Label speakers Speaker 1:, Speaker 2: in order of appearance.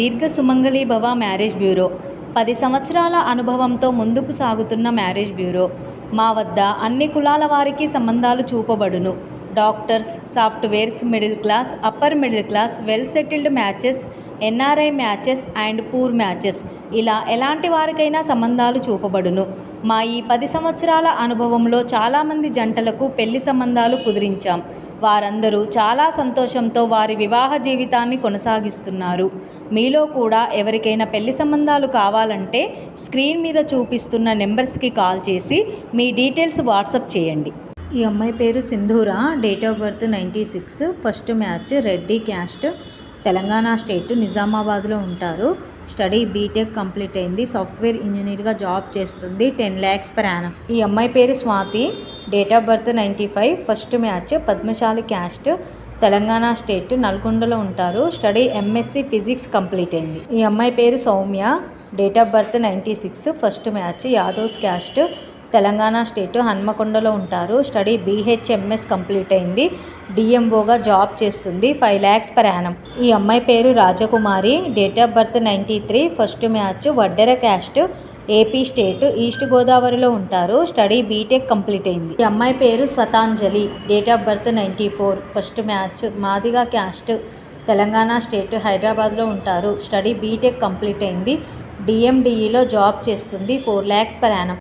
Speaker 1: దీర్ఘ సుమంగళి భవ marriage bureau. పది సంవత్సరాల అనుభవంతో ముందుకు సాగుతున్న మ్యారేజ్ బ్యూరో. మా వద్ద అన్ని కులాల వారికి సంబంధాలు చూపబడును. Doctors softwares middle class upper middle class well settled matches NRI matches and poor matches. ఇలా ఎలాంటి వారికైనా సంబంధాలు చూపబడును. మా ఈ పది సంవత్సరాల అనుభవంలో చాలామంది జంటలకు పెళ్ళి సంబంధాలు కుదిరించాం. వారందరూ చాలా సంతోషంతో వారి వివాహ జీవితాన్ని కొనసాగిస్తున్నారు. మీలో కూడా ఎవరికైనా పెళ్ళి సంబంధాలు కావాలంటే స్క్రీన్ మీద చూపిస్తున్న నెంబర్స్కి కాల్ చేసి మీ డీటెయిల్స్ వాట్సప్ చేయండి. ఈ అమ్మాయి పేరు Sindhura date of birth ninety six first match Reddy caste Telangana state నిజామాబాద్లో ఉంటారు. స్టడీ బీటెక్ కంప్లీట్ అయింది. సాఫ్ట్వేర్ ఇంజనీర్గా జాబ్ చేస్తుంది. టెన్ ల్యాక్స్ పర్ యానం ఈ అమ్మాయి పేరు Swathi date of birth ninety five first match Padmashali caste Telangana state నల్గొండలో ఉంటారు. స్టడీ ఎంఎస్సి ఫిజిక్స్ కంప్లీట్ అయింది. ఈ అమ్మాయి పేరు Soumya date of birth ninety six first match Yadavs caste Telangana state హన్మకొండలో ఉంటారు. స్టడీ బీహెచ్ఎంఎస్ కంప్లీట్ అయింది. డిఎంఓగా job చేస్తుంది. Five lakhs per annum. ఈ అమ్మాయి పేరు Rajakumari. Date of birth ninety three. First match Vaddera caste. AP state east గోదావరిలో ఉంటారు. Study BTech complete అయింది. ఈ అమ్మాయి పేరు Swathanjali. Date of birth ninety four. First match Madiga caste. Telangana state హైదరాబాద్లో ఉంటారు. స్టడీ బీటెక్ కంప్లీట్ అయింది. డిఎండిఈలో జాబ్ చేస్తుంది. Four lakhs per annum.